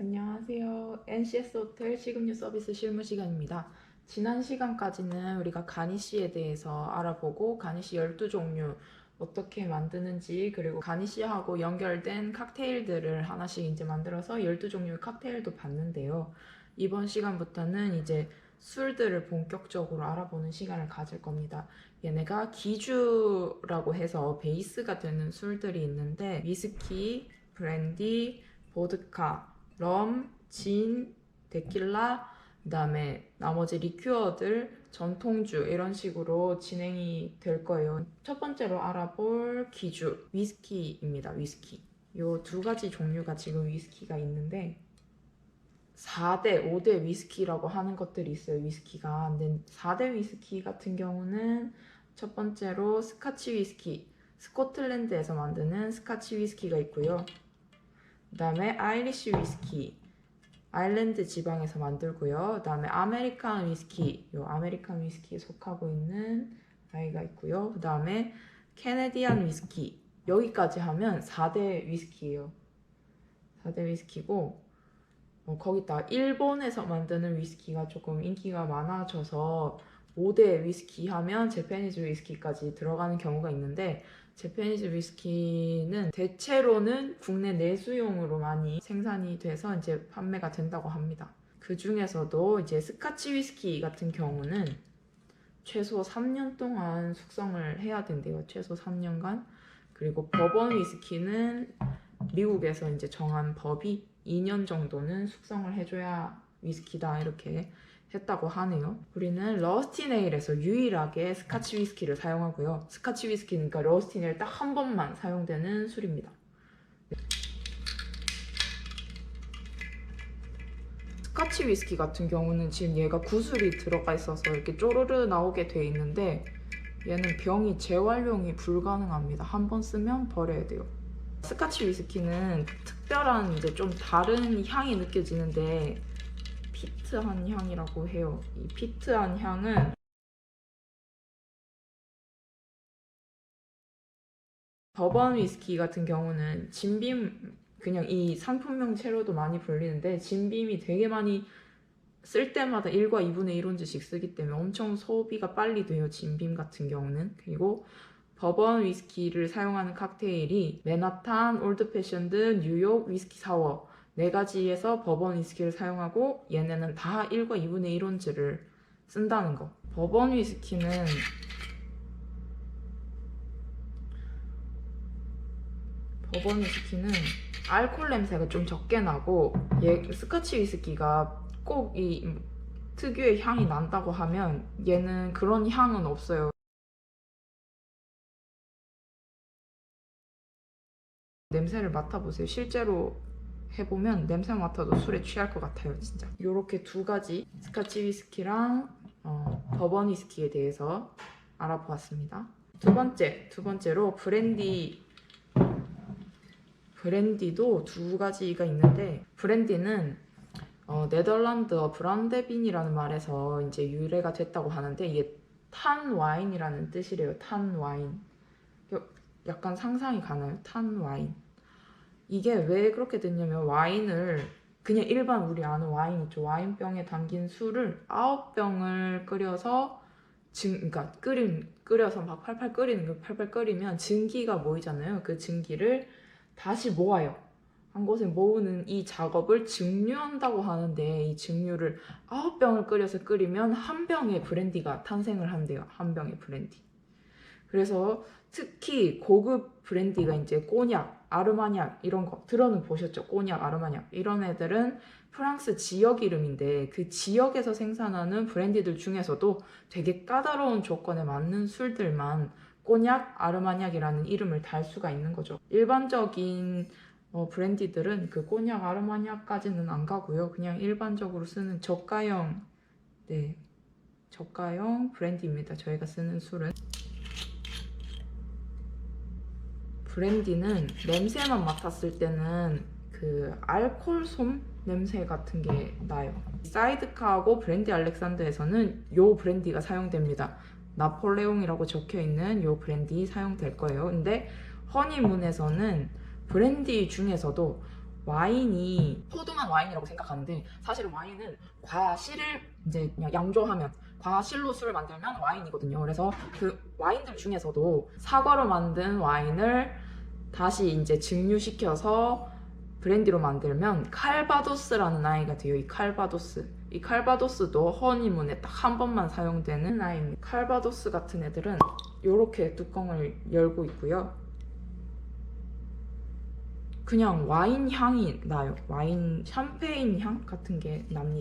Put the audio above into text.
안녕하세요. NCS 호텔 식음료 서비스 실무 시간입니다. 지난 시간까지는 우리가 가니쉬에 대해서 알아보고 가니쉬 12종류 어떻게 만드는지 그리고 가니쉬하고 연결된 칵테일들을 하나씩 이제 만들어서 12종류의 칵테일도 봤는데요. 이번 시간부터는 이제 술들을 본격적으로 알아보는 시간을 가질 겁니다. 얘네가 기주라고 해서 베이스가 되는 술들이 있는데 위스키, 브랜디, 보드카, 럼, 진, 데킬라, 그 다음에 나머지 리큐어들, 전통주 이런 식으로 진행이 될 거예요. 첫 번째로 알아볼 기주 위스키입니다. 위스키. 요 두 가지 종류가 지금 위스키가 있는데 4대, 5대 위스키라고 하는 것들이 있어요. 위스키가. 근데 4대 위스키 같은 경우는 첫 번째로 스카치 위스키. 스코틀랜드에서 만드는 스카치 위스키가 있고요. 그 다음에 아이리쉬 위스키 아일랜드 지방에서 만들고요. 그 다음에 아메리칸 위스키 요 아메리칸 위스키에 속하고 있는 아이가 있고요. 그 다음에 캐네디안 위스키. 여기까지 하면 4대 위스키예요. 4대 위스키고 어, 거기다 일본에서 만드는 위스키가 조금 인기가 많아져서 5대 위스키 하면 제페니즈 위스키까지 들어가는 경우가 있는데 제페니즈 위스키는 대체로는 국내 내수용으로 많이 생산이 돼서 이제 판매가 된다고 합니다. 그 중에서도 이제 스카치 위스키 같은 경우는 최소 3년 동안 숙성을 해야 된대요. 최소 3년간. 그리고 버번 위스키는 미국에서 이제 정한 법이 2년 정도는 숙성을 해줘야 위스키다 이렇게 했다고 하네요. 우리는 러스티네일에서 유일하게 스카치 위스키를 사용하고요. 스카치 위스키는 그러니까 러스티네일 딱 한 번만 사용되는 술입니다. 스카치 위스키 같은 경우는 지금 얘가 구슬이 들어가 있어서 이렇게 쪼르르 나오게 돼 있는데 얘는 병이 재활용이 불가능합니다. 한 번 쓰면 버려야 돼요. 스카치 위스키는 특별한 이제 좀 다른 향이 느껴지는데 피트한 향이라고 해요. 이 피트한 향은 버번 위스키 같은 경우는 진빔 그냥 이 상품명체로도 많이 불리는데 진빔이 되게 많이 쓸 때마다 1과 2분의 1온즈씩 쓰기 때문에 엄청 소비가 빨리 돼요. 진빔 같은 경우는. 그리고 버번 위스키를 사용하는 칵테일이 맨하탄, 올드 패션드, 뉴욕 위스키 사워 네 가지에서 버번 위스키를 사용하고 얘네는 다 1과 2분의 1온즈를 쓴다는 거. 버번 위스키는 버번 위스키는 알코올 냄새가 좀 적게 나고 얘 스카치 위스키가 꼭 이 특유의 향이 난다고 하면 얘는 그런 향은 없어요. 냄새를 맡아보세요. 실제로 해보면 냄새 맡아도 술에 취할 것 같아요, 진짜. 이렇게 두 가지 스카치 위스키랑 어, 버번 위스키에 대해서 알아보았습니다. 두 번째, 두 번째로 브랜디. 브랜디도 두 가지가 있는데 브랜디는 어, 네덜란드어 브란데빈이라는 말에서 이제 유래가 됐다고 하는데 이게 탄 와인이라는 뜻이래요. 탄 와인. 약간 상상이 가나요? 탄 와인. 이게 왜 그렇게 됐냐면 와인을 그냥 일반 우리 아는 와인 있죠. 와인병에 담긴 술을 아홉 병을 끓여서 증, 그러니까 끓인 끓여서 막 팔팔 끓이는 거 팔팔 끓이면 증기가 모이잖아요. 그 증기를 다시 모아요. 한 곳에 모으는 이 작업을 증류한다고 하는데 이 증류를 아홉 병을 끓여서 끓이면 한 병의 브랜디가 탄생을 한대요. 한 병의 브랜디. 그래서 특히 고급 브랜디가 이제 꼬냑, 아르마냑 이런 거 들어는 보셨죠? 꼬냑, 아르마냑 이런 애들은 프랑스 지역 이름인데 그 지역에서 생산하는 브랜디들 중에서도 되게 까다로운 조건에 맞는 술들만 꼬냑, 아르마냑이라는 이름을 달 수가 있는 거죠. 일반적인 어, 브랜디들은 그 꼬냑, 아르마냑까지는 안 가고요. 그냥 일반적으로 쓰는 저가형, 네, 저가형 브랜디입니다. 저희가 쓰는 술은. 브랜디는 냄새만 맡았을 때는 그 알콜 솜 냄새 같은 게 나요. 사이드카하고 브랜디 알렉산더에서는 요 브랜디가 사용됩니다. 나폴레옹이라고 적혀 있는 요 브랜디 사용될 거예요. 근데 허니문에서는 브랜디 중에서도 와인이 포도만 와인이라고 생각하는데 사실은 와인은 과실을 이제 양조하면 과실로 술을 만들면 와인이거든요. 그래서 그 와인들 중에서도 사과로 만든 와인을 다시 이제 증류시켜서 브랜디로 만들면 칼바도스라는 아이가 돼요. 이 칼바도스. 이 칼바도스도 허니문에 딱 한 번만 사용되는 아이입니다. 칼바도스 같은 애들은 이렇게 뚜껑을 열고 있고요. 그냥 와인 향이 나요. 와인 샴페인 향 같은 게 납니다.